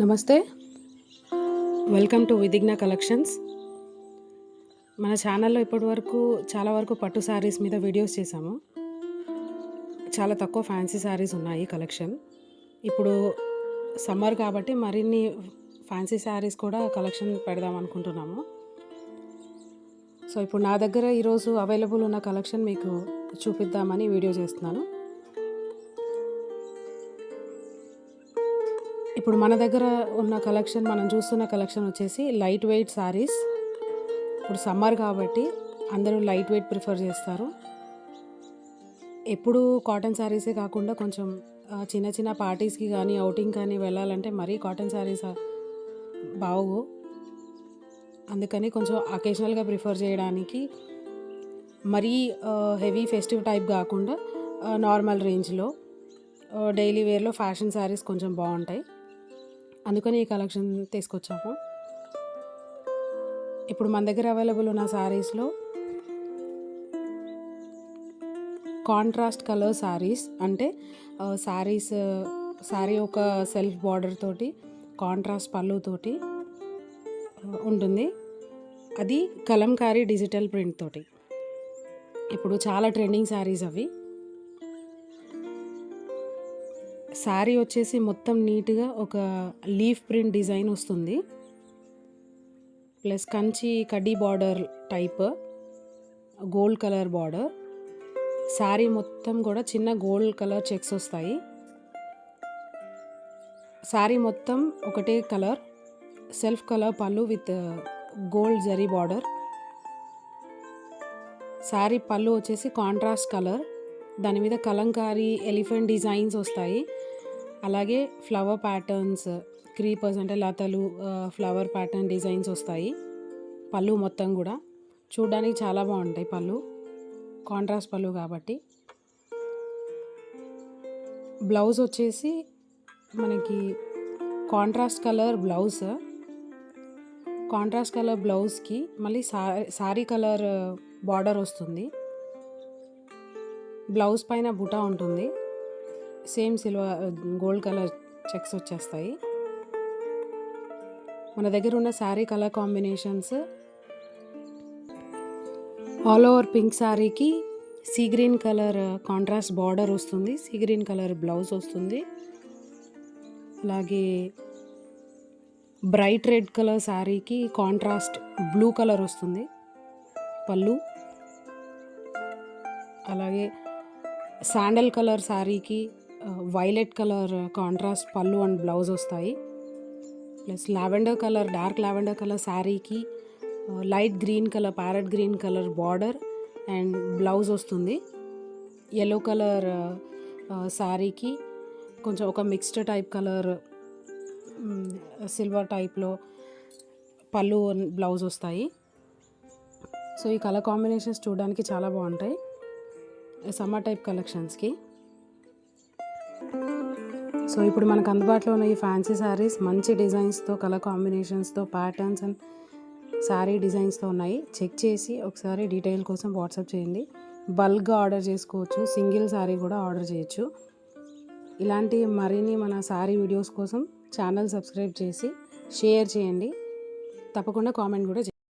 నమస్తే. Welcome to విదిగ్న collections మన ఛానల్లో ఇప్పటి వరకు చాలా వరకు పట్టు శారీస్ మీద వీడియోస్ చేశాము. చాలా తక్కువ ఫ్యాన్సీ శారీస్ ఉన్నాయి కలెక్షన్ ఇప్పుడు సమ్మర్ కాబట్టి మరిన్ని ఫ్యాన్సీ శారీస్ కూడా కలెక్షన్ పెడదాం అనుకుంటున్నాము. సో ఇప్పుడు నా దగ్గర ఈరోజు అవైలబుల్ ఉన్న కలెక్షన్ మీకు చూపిద్దామని వీడియో చేస్తున్నాను. ఇప్పుడు మన దగ్గర ఉన్న కలెక్షన్ మనం చూస్తున్న కలెక్షన్ వచ్చేసి లైట్ వెయిట్ శారీస్ ఇప్పుడు సమ్మర్ కాబట్టి అందరూ లైట్ వెయిట్ ప్రిఫర్ చేస్తారు. ఎప్పుడు కాటన్ శారీసే కాకుండా కొంచెం చిన్న చిన్న పార్టీస్కి కానీ అవుటింగ్ కానీ వెళ్ళాలంటే మరీ కాటన్ శారీస్ బాగోవు. అందుకని కొంచెం అకేషనల్గా ప్రిఫర్ చేయడానికి మరీ హెవీ ఫెస్టివ్ టైప్ కాకుండా నార్మల్ రేంజ్లో డైలీ వేర్లో ఫ్యాషన్ శారీస్ కొంచెం బాగుంటాయి. అందుకని ఈ కలెక్షన్ తీసుకొచ్చాము. ఇప్పుడు మన దగ్గర అవైలబుల్ ఉన్న శారీస్లో కాంట్రాస్ట్ కలర్ శారీస్ అంటే శారీస్ శారీ ఒక సెల్ఫ్ బార్డర్ తోటి కాంట్రాస్ట్ పళ్ళుతోటి ఉంటుంది. అది కలంకారీ డిజిటల్ ప్రింట్ తోటి. ఇప్పుడు చాలా ట్రెండింగ్ శారీస్ అవి. శారీ వచ్చేసి మొత్తం నీట్గా ఒక లీఫ్ ప్రింట్ డిజైన్ వస్తుంది. ప్లస్ కంచి కడ్డీ border type gold colour border. Saree మొత్తం కూడా చిన్న గోల్డ్ కలర్ చెక్స్ వస్తాయి. శారీ మొత్తం ఒకటే కలర్ సెల్ఫ్ కలర్ పళ్ళు with gold zari border. Saree పళ్ళు వచ్చేసి కాంట్రాస్ట్ కలర్. దాని మీద కలంకారీ ఎలిఫెంట్ డిజైన్స్ వస్తాయి. అలాగే ఫ్లవర్ ప్యాటర్న్స్ క్రీపర్స్ అంటే లతలు ఫ్లవర్ ప్యాటర్న్ డిజైన్స్ వస్తాయి. పళ్ళు మొత్తం కూడా. చూడడానికి చాలా బాగుంటాయి పళ్ళు. కాంట్రాస్ట్ పళ్ళు కాబట్టి. బ్లౌజ్ వచ్చేసి మనకి contrast colour blouse. Contrast colour బ్లౌజ్కి మళ్ళీ సారీ సారీ కలర్ బార్డర్ వస్తుంది. బ్లౌజ్ పైన బుటా ఉంటుంది. Same silver gold colour checks వచ్చేస్తాయి. మన దగ్గర ఉన్న saree colour combinations all over pink శారీకి sea green colour contrast border వస్తుంది సీ గ్రీన్ కలర్ బ్లౌజ్ వస్తుంది. అలాగే బ్రైట్ రెడ్ కలర్ శారీకి కాంట్రాస్ట్ బ్లూ కలర్ వస్తుంది పళ్ళు. అలాగే శాండల్ కలర్ శారీకి వైలెట్ కలర్ కాంట్రాస్ట్ పళ్ళు అండ్ బ్లౌజ్ వస్తాయి. Plus lavender colour dark lavender colour శారీకి light green colour parrot green colour border and blouse వస్తుంది. ఎల్లో కలర్ శారీకి కొంచెం ఒక మిక్స్డ్ టైప్ కలర్ సిల్వర్ టైప్లో పళ్ళు బ్లౌజ్ వస్తాయి. సో ఈ కలర్ కాంబినేషన్స్ చూడడానికి చాలా బాగుంటాయి. Summer type కలెక్షన్స్కి. సో ఇప్పుడు మనకు అందుబాటులో ఉన్న ఈ ఫ్యాన్సీ శారీస్ మంచి డిజైన్స్తో కలర్ కాంబినేషన్స్తో ప్యాటర్న్స్ అండ్ శారీ డిజైన్స్తో ఉన్నాయి. చెక్ చేసి ఒకసారి డీటెయిల్ కోసం వాట్సాప్ చేయండి. బల్క్గా ఆర్డర్ చేసుకోవచ్చు సింగిల్ శారీ కూడా ఆర్డర్ చేయొచ్చు. ఇలాంటి మరిన్ని మన శారీ వీడియోస్ కోసం ఛానల్ సబ్స్క్రైబ్ చేసి షేర్ చేయండి. తప్పకుండా కామెంట్ కూడా చేయండి.